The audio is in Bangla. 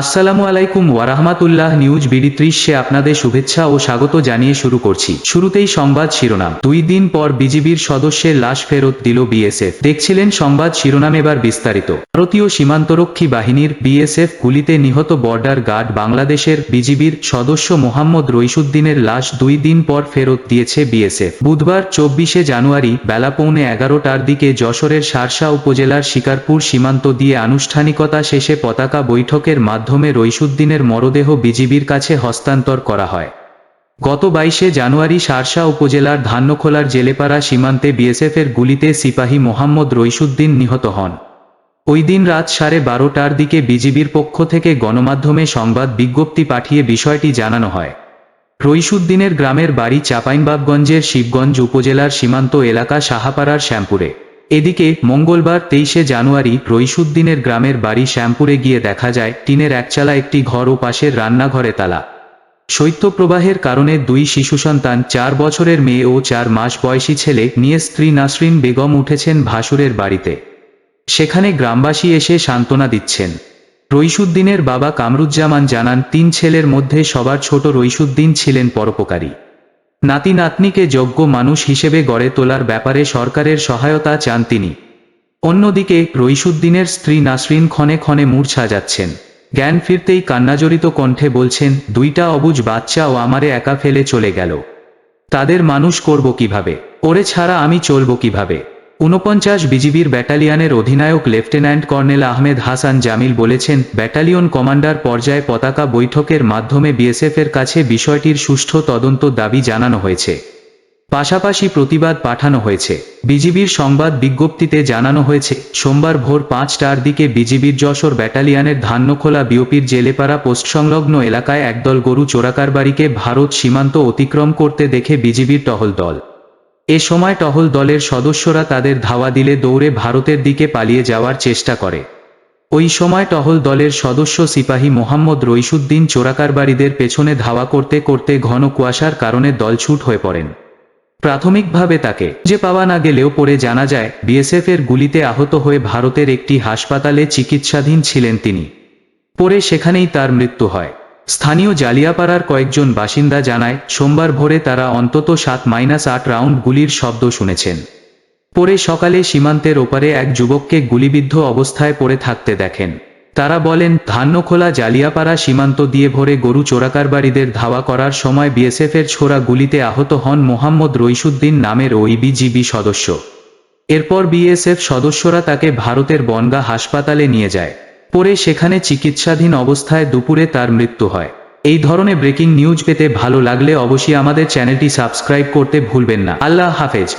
আসসালামু আলাইকুম ওয়ারাহমাতুল্লাহ নিউজ বিডি ত্রিশে আপনাদের শুভেচ্ছা ও স্বাগত জানিয়ে শুরু করছি। শুরুতেই সংবাদ শিরোনাম। দুই দিন পর বিজিবির সদস্যের লাশ ফেরত দিল বিএসএফ। দেখছিলেন সংবাদ শিরোনাম এবার বিস্তারিত। ভারতীয় সীমান্তরক্ষী বাহিনীর বিএসএফ গুলিতে নিহত বর্ডার গার্ড বাংলাদেশের বিজিবির সদস্য মোহাম্মদ রইসুদ্দিনের লাশ দুই দিন পর ফেরত দিয়েছে বিএসএফ। বুধবার চব্বিশে জানুয়ারি বেলা পৌনে এগারোটার দিকে যশোরের সারসা উপজেলার শিকারপুর সীমান্ত দিয়ে আনুষ্ঠানিকতা শেষে পতাকা বৈঠকের মাধ্যমে রইসুদ্দিনের মরদেহ বিজিবির কাছে হস্তান্তর করা হয়। গত বাইশে জানুয়ারি সারসা উপজেলার ধান্যখোলার জেলেপাড়া সীমান্তে বিএসএফের গুলিতে সিপাহী মোহাম্মদ রইসুদ্দিন নিহত হন। ওই দিন রাত সাড়ে বারোটার দিকে বিজিবির পক্ষ থেকে গণমাধ্যমে সংবাদ বিজ্ঞপ্তি পাঠিয়ে বিষয়টি জানানো হয়। রইসুদ্দিনের গ্রামের বাড়ি চাঁপাইনবাবগঞ্জের শিবগঞ্জ উপজেলার সীমান্ত এলাকা সাহাপাড়ার শ্যামপুরে। এদিকে, মঙ্গলবার তেইশে জানুয়ারি রইসুদ্দিনের গ্রামের বাড়ি শ্যামপুরে গিয়ে দেখা যায়, টিনের একচালা একটি ঘর ও পাশের রান্নাঘরে তালা। শৈত্যপ্রবাহের কারণে দুই শিশু সন্তান, চার বছরের মেয়ে ও চার মাস বয়সী ছেলে নিয়ে স্ত্রী নাসরিন বেগম উঠেছেন ভাসুরের বাড়িতে। সেখানে গ্রামবাসী এসে সান্ত্বনা দিচ্ছেন। রইসুদ্দিনের বাবা কামরুজ্জামান জানান, তিন ছেলের মধ্যে সবার ছোট রইসুদ্দিন ছিলেন পরোপকারী। নাতি নাতনিকে যোগ্য মানুষ হিসেবে গড়ে তোলার ব্যাপারে সরকারের সহায়তা চান তিনি। অন্যদিকে রইসুদ্দিনের স্ত্রী নাসরিন ক্ষণে ক্ষণে মূর্ছা যাচ্ছেন জ্ঞান ফিরতেই কান্নাজড়িত কণ্ঠে বলছেন, দুইটা অবুজ বাচ্চা ও আমারে একা ফেলে চলে গেল। তাদের মানুষ করব কীভাবে? ওরে ছাড়া আমি চলব কীভাবে? ঊনপঞ্চাশ বিজিবির ব্যাটালিয়নের অধিনায়ক লেফটেন্যান্ট কর্নেল আহমেদ হাসান জামিল বলেছেন, ব্যাটালিয়ন কমান্ডার পর্যায়ে পতাকা বৈঠকের মাধ্যমে বিএসএফের কাছে বিষয়টির সুষ্ঠু তদন্ত দাবি জানানো হয়েছে। পাশাপাশি প্রতিবাদ পাঠানো হয়েছে। বিজিবির সংবাদ বিজ্ঞপ্তিতে জানানো হয়েছে, সোমবার ভোর পাঁচটার দিকে বিজিবির যশোর ব্যাটালিয়নের ধান্যখোলা বিওপির জেলেপাড়া পোস্ট সংলগ্ন এলাকায় একদল গরু চোরাকারবারিকে ভারত সীমান্ত অতিক্রম করতে দেখে বিজিবির টহল দল। এ সময় টহল দলের সদস্যরা তাদের ধাওয়া দিলে দৌড়ে ভারতের দিকে পালিয়ে যাওয়ার চেষ্টা করে। ওই সময় টহল দলের সদস্য সিপাহী মোহাম্মদ রইসুদ্দিন চোরাকারবারিদের পেছনে ধাওয়া করতে করতে ঘন কুয়াশার কারণে দলছুট হয়ে পড়েন। প্রাথমিকভাবে তাকে যে পাওয়া না গেলেও পরে জানা যায়, বিএসএফ এর গুলিতে আহত হয়ে ভারতের একটি হাসপাতালে চিকিৎসাধীন ছিলেন তিনি। পরে সেখানেই তার মৃত্যু হয়। স্থানীয় জালিয়াপাড়ার কয়েকজন বাসিন্দা জানায়, সোমবার ভোরে তারা অন্তত সাত মাইনাস আট রাউন্ড গুলির শব্দ শুনেছেন। পরে সকালে সীমান্তের ওপারে এক যুবককে গুলিবিদ্ধ অবস্থায় পড়ে থাকতে দেখেন। তারা বলেন, ধান্যখোলা জালিয়াপাড়া সীমান্ত দিয়ে ভরে গরু চোরাকারবারিদের ধাওয়া করার সময় বিএসএফের ছোড়া গুলিতে আহত হন মোহাম্মদ রইসুদ্দিন নামের ওই বিজিবি সদস্য। এরপর বিএসএফ সদস্যরা তাকে ভারতের বনগা হাসপাতালে নিয়ে যায়। পরে সেখানে চিকিৎসাধীন অবস্থায় দুপুরে তার মৃত্যু হয়। এই ধরনের ব্রেকিং নিউজ পেতে ভালো লাগলে অবশ্যই আমাদের চ্যানেলটি সাবস্ক্রাইব করতে ভুলবেন না। আল্লাহ হাফেজ।